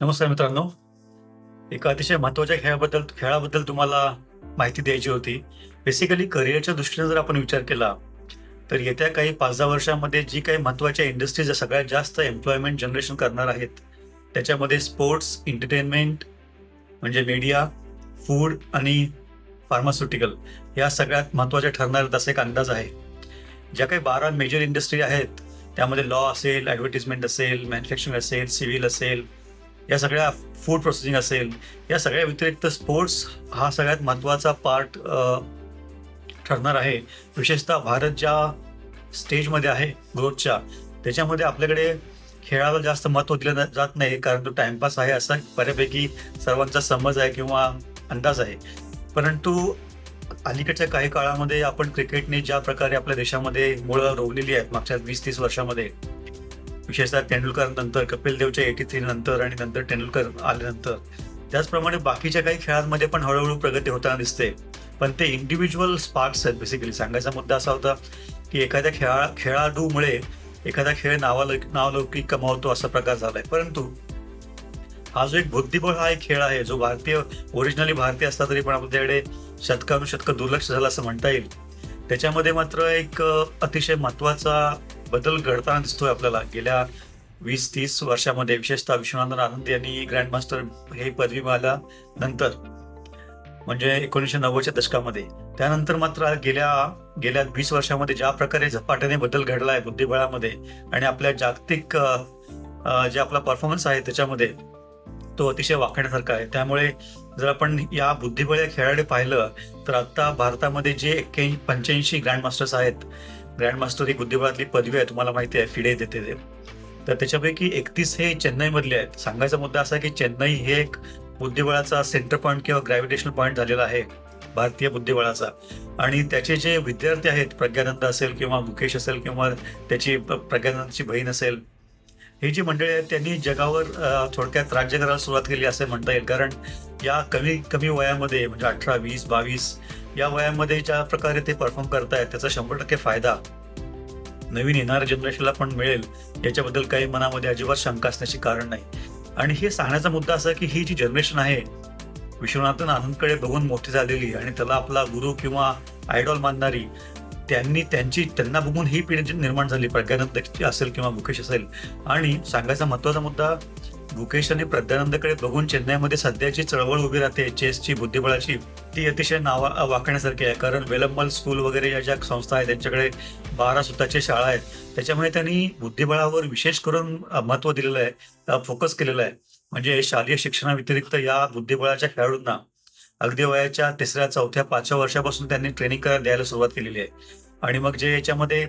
नमस्कार मित्रांनो. एका अतिशय महत्त्वाच्या खेळाबद्दल खेळाबद्दल तुम्हाला माहिती द्यायची होती. बेसिकली करिअरच्या दृष्टीने जर आपण विचार केला तर येत्या काही पाच दहा वर्षामध्ये जी काही महत्त्वाच्या इंडस्ट्रीज सगळ्यात जास्त एम्प्लॉयमेंट जनरेशन करणार आहेत त्याच्यामध्ये स्पोर्ट्स एंटरटेनमेंट म्हणजे मीडिया फूड आणि फार्मास्युटिकल या सगळ्यात महत्त्वाच्या ठरणार आहेत असा एक अंदाज आहे. ज्या काही बारा मेजर इंडस्ट्री आहेत त्यामध्ये लॉ असेल ॲडव्हर्टिजमेंट असेल मॅन्युफॅक्चरिंग असेल सिव्हिल असेल या सगळ्या फूड प्रोसेसिंग असेल या सगळ्या व्यतिरिक्त स्पोर्ट्स हा सगळ्यात महत्त्वाचा पार्ट ठरणार आहे. विशेषतः भारत ज्या स्टेजमध्ये आहे ग्रोथच्या त्याच्यामध्ये आपल्याकडे खेळाला जास्त महत्त्व दिलं जात नाही कारण तो टाइमपास आहे असा बऱ्यापैकी सर्वांचा समज आहे किंवा अंदाज आहे. परंतु अलीकडच्या काही काळामध्ये आपण क्रिकेटने ज्या प्रकारे आपल्या देशामध्ये मुळं रोवलेली आहेत मागच्या वीस तीस वर्षामध्ये विशेषतः तेंडुलकर नंतर कपिल देवच्या एटी थ्री नंतर आणि नंतर तेंडुलकर आल्यानंतर. त्याचप्रमाणे बाकीच्या काही खेळांमध्ये पण हळूहळू प्रगती होताना दिसते. पण ते इंडिव्हिज्युअल स्पार्क्स आहेत बेसिकली सांगायचा मुद्दा असा होता की एखाद्या खेळा खेळाडूमुळे एखादा खेळ नावालौकिक नावलौकिक कमावतो असा प्रकार झालाय. परंतु हा जो एक बुद्धिबळ हा एक खेळ आहे जो भारतीय ओरिजिनली भारतीय असला तरी पण आपल्याकडे शतकानुशतक दुर्लक्ष झालं असं म्हणता येईल. त्याच्यामध्ये मात्र एक अतिशय महत्त्वाचा बदल घडताना दिसतोय आपल्याला. गेल्या वीस तीस वर्षामध्ये विशेषतः विश्वनाथन आनंद यांनी ग्रँडमास्टर हे पदवी मिळाल्यानंतर म्हणजे एकोणीसशे नव्वदच्या दशकामध्ये त्यानंतर मात्र गेल्या गेल्या वीस वर्षामध्ये ज्या प्रकारे झपाट्याने बदल घडला आहे बुद्धिबळामध्ये आणि आपल्या जागतिक जे आपला परफॉर्मन्स आहे त्याच्यामध्ये तो अतिशय वाकण्यासारखा आहे. त्यामुळे जर आपण या बुद्धिबळ या खेळाडू पाहिलं तर आता भारतामध्ये जे एक्क्याऐंशी पंच्याऐंशी ग्रँडमास्टर्स आहेत ग्रँडमास्टर ही बुद्धिबळातली पदवी आहे तुम्हाला माहिती आहे फिडे देते ते. तर त्याच्यापैकी एकतीस हे चेन्नईमधले आहेत. सांगायचा मुद्दा असा की चेन्नई हे एक बुद्धिबळाचा सेंटर पॉईंट किंवा ग्रॅव्हिटेशनल पॉईंट झालेला आहे भारतीय बुद्धिबळाचा. आणि त्याचे जे विद्यार्थी आहेत प्रज्ञानंद असेल किंवा मुकेश असेल किंवा त्याची प्रज्ञानंदची बहीण असेल ही जी मंडळी आहेत त्यांनी जगावर थोडक्यात राज्य करायला सुरुवात केली असे म्हणता येईल. कारण या कमी कमी वयामध्ये म्हणजे अठरा वीस बावीस या वयामध्ये ज्या प्रकारे ते परफॉर्म करतायत त्याचा शंभर टक्के फायदा नवीन येणाऱ्या जनरेशनला पण मिळेल. याच्याबद्दल काही मनामध्ये अजिबात शंका असण्याची कारण नाही. आणि हे सांगण्याचा मुद्दा असा की ही जी जनरेशन आहे विश्वनाथन आनंदकडे बघून मोठी झालेली आणि त्याला आपला गुरु किंवा आयडॉल मानणारी त्यांनी त्यांची त्यांना बघून ही पिढी निर्माण झाली प्रज्ञानंद असेल किंवा मुकेश असेल. आणि सांगायचा महत्त्वाचा मुद्दा मुकेश आणि प्रज्ञानंदकडे बघून चेन्नईमध्ये सध्याची चळवळ उभी राहते. चेसची बुद्धिबळाची ती अतिशय नावा वाकण्यासारखी आहे. कारण वेलंबल स्कूल वगैरे या ज्या संस्था आहेत त्यांच्याकडे बारा स्वतःच्या शाळा आहेत. त्याच्यामुळे त्यांनी बुद्धिबळावर विशेष करून महत्त्व दिलेलं आहे फोकस केलेलं आहे. म्हणजे शालेय शिक्षणाव्यतिरिक्त या बुद्धिबळाच्या खेळाडूंना अगदी वयाच्या तिसऱ्या चौथ्या पाचव्या वर्षापासून त्यांनी ट्रेनिंग करायला द्यायला सुरुवात केलेली आहे. आणि मग जे याच्यामध्ये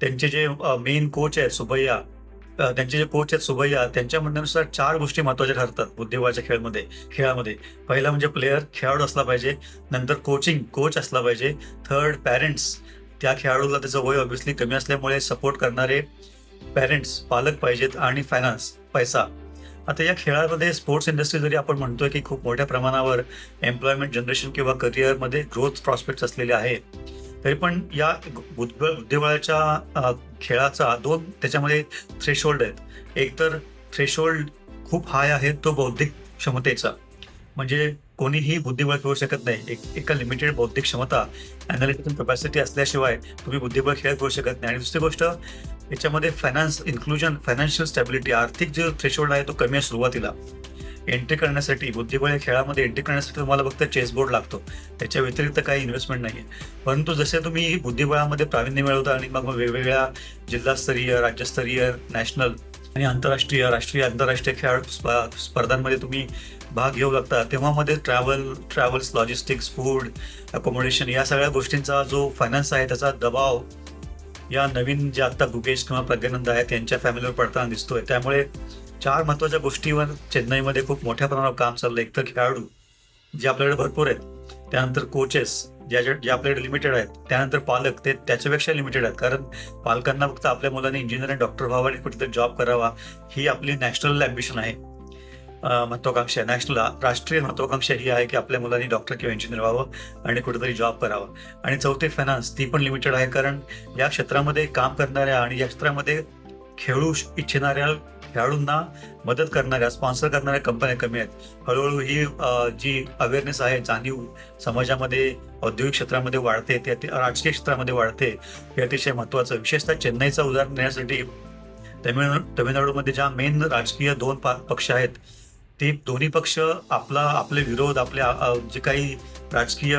त्यांचे जे मेन कोच आहेत सुबैया त्यांचे जे कोच आहेत सुबैया त्यांच्या म्हणण्यानुसार चार गोष्टी महत्त्वाच्या ठरतात बुद्धिबळाच्या खेळमध्ये खेळामध्ये. पहिला म्हणजे प्लेअर खेळाडू असला पाहिजे नंतर कोचिंग कोच असला पाहिजे थर्ड पॅरेंट्स त्या खेळाडूला त्याचं वय ऑब्व्हियसली कमी असल्यामुळे सपोर्ट करणारे पॅरेंट्स पालक पाहिजेत आणि फायनान्स पैसा. आता या खेळामध्ये स्पोर्ट्स इंडस्ट्री जरी आपण म्हणतोय की खूप मोठ्या प्रमाणावर एम्प्लॉयमेंट जनरेशन किंवा करिअरमध्ये ग्रोथ प्रॉस्पेक्ट्स असलेले आहेत तरी पण या बुद्धिबळ बुद्धिबळाच्या खेळाचा दोन त्याच्यामध्ये थ्रेशोल्ड आहेत एक तर थ्रेशोल्ड खूप हाय आहे तो बौद्धिक क्षमतेचा. म्हणजे कोणीही बुद्धिबळ खेळू शकत नाही. एक एका लिमिटेड बौद्धिक क्षमता अनालिटिकल कपॅसिटी असल्याशिवाय तुम्ही बुद्धिबळ खेळ खेळू शकत नाही. आणि दुसरी गोष्ट याच्यामध्ये फायनान्स इन्क्लुजन फायनान्शियल स्टॅबिलिटी आर्थिक जो थ्रेशोल्ड आहे तो कमी आहे सुरुवातीला. एंट्री करण्यासाठी बुद्धिबळ या खेळामध्ये एंट्री करण्यासाठी तुम्हाला फक्त चेस बोर्ड लागतो. त्याच्या व्यतिरिक्त काही इन्व्हेस्टमेंट नाही आहे परंतु जसे तुम्ही बुद्धिबळामध्ये प्रावीण्य मिळवता आणि मग वेगवेगळ्या जिल्हास्तरीय राज्यस्तरीय नॅशनल आणि आंतरराष्ट्रीय राष्ट्रीय आंतरराष्ट्रीय खेळ स्प- स्पर्धांमध्ये तुम्ही भाग घेऊ लागता तेव्हा मध्ये travel travels logistics food accommodation या सगळ्या गोष्टींचा जो फायनान्स आहे त्याचा दबाव या नवीन जे आत्ता गुगेश किंवा प्रज्ञानंद आहेत त्यांच्या फॅमिलीवर पडताना दिसतोय. त्यामुळे चार महत्त्वाच्या गोष्टीवर चेन्नईमध्ये खूप मोठ्या प्रमाणावर काम चाललंय. एकतर खेळाडू जे आपल्याकडे भरपूर आहेत. त्यानंतर कोचेस ज्या ज्या- जे आपल्याकडे लिमिटेड आहेत. त्यानंतर पालक ते त्याच्यापेक्षा लिमिटेड आहेत. कारण पालकांना फक्त आपल्या मुलांनी इंजिनियर आणि डॉक्टर व्हावा आणि कुठेतरी जॉब करावा ही आपली नॅशनल ॲम्बिशन आहे. महत्वाकांक्षा नॅशनल राष्ट्रीय महत्वाकांक्षा ही आहे की आपल्या मुलांनी डॉक्टर किंवा इंजिनियर व्हावं आणि कुठेतरी जॉब करावा. आणि चौथी फायनान्स ती पण लिमिटेड आहे. कारण या क्षेत्रामध्ये काम करणाऱ्या आणि या क्षेत्रामध्ये खेळू इच्छिणाऱ्या खेळाडूंना मदत करणाऱ्या स्पॉन्सर करणाऱ्या कंपन्या कमी आहेत. हळूहळू ही जी अवेअरनेस आहे जाणीव समाजामध्ये औद्योगिक क्षेत्रामध्ये वाढते ते राजकीय क्षेत्रामध्ये वाढते हे अतिशय महत्त्वाचं विशेषतः चेन्नईचं उदाहरण देण्यासाठी तमिळ तमिळनाडूमध्ये ज्या मेन राजकीय दोन पा- पक्ष आहेत ते दोन्ही पक्ष आपला आपले विरोध आपले जे काही राजकीय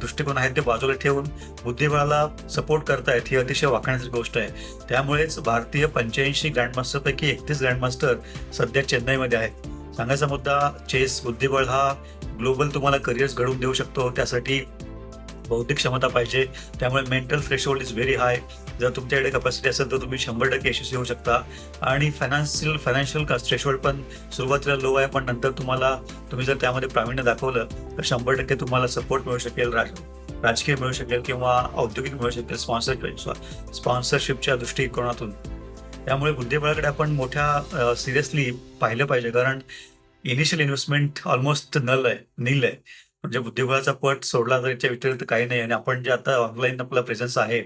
दृष्टिकोन आहेत ते बाजूला ठेवून बुद्धिबळाला सपोर्ट करतायत ही अतिशय वाखण्याची गोष्ट आहे. त्यामुळेच भारतीय पंच्याऐंशी ग्रँडमास्टरपैकी एकतीस ग्रँडमास्टर सध्या चेन्नईमध्ये आहेत. सांगायचा मुद्दा चेस बुद्धिबळ हा ग्लोबल तुम्हाला करिअर्स घडवून देऊ शकतो. त्यासाठी बौद्धिक क्षमता पाहिजे. त्यामुळे mental threshold is very high जर तुमच्याकडे कपॅसिटी असेल तर तुम्ही शंभर टक्के यशस्वी होऊ शकता. आणि फायनान्शियल फायनान्शियल थ्रेशोल्ड पण सुरुवातीला लो आहे पण नंतर तुम्हाला तुम्ही जर त्यामध्ये प्रावीण्य दाखवलं तर शंभर टक्के तुम्हाला सपोर्ट मिळू शकेल राज राजकीय मिळू शकेल किंवा औद्योगिक मिळू शकेल स्पॉन्सर स्पॉन्सरशिपच्या दृष्टिकोनातून. त्यामुळे बुद्धिबळाकडे आपण मोठ्या सिरियसली पाहिलं पाहिजे कारण इनिशियल इन्व्हेस्टमेंट ऑलमोस्ट नल आहे नील आहे. म्हणजे बुद्धिबळाचा पट सोडला तर याच्या व्यतिरिक्त काही नाही. आणि आपण जे आता ऑनलाईन आपला प्रेझेन्स आहे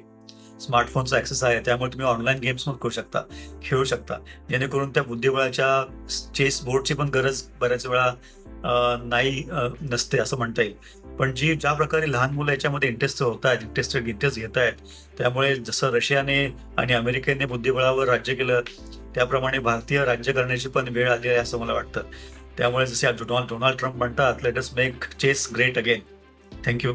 स्मार्टफोनचा ऍक्सेस आहे त्यामुळे तुम्ही ऑनलाईन गेम्स पण करू शकता खेळू शकता. जेणेकरून त्या बुद्धिबळाच्या चेस बोर्डची पण गरज बऱ्याच वेळा नाही नसते असं म्हणता येईल. पण जी ज्या प्रकारे लहान मुलं याच्यामध्ये इंटरेस्ट होत आहेत इंटरेस्टेड इंटरेस्ट घेत आहेत त्यामुळे जसं रशियाने आणि अमेरिकेने बुद्धिबळावर राज्य केलं त्याप्रमाणे भारतीय राज्य करण्याची पण वेळ आली आहे असं मला वाटतं. त्यामुळे जसे डोनाल्ड डोनाल्ड ट्रम्प म्हणतात let us make chess great again thank you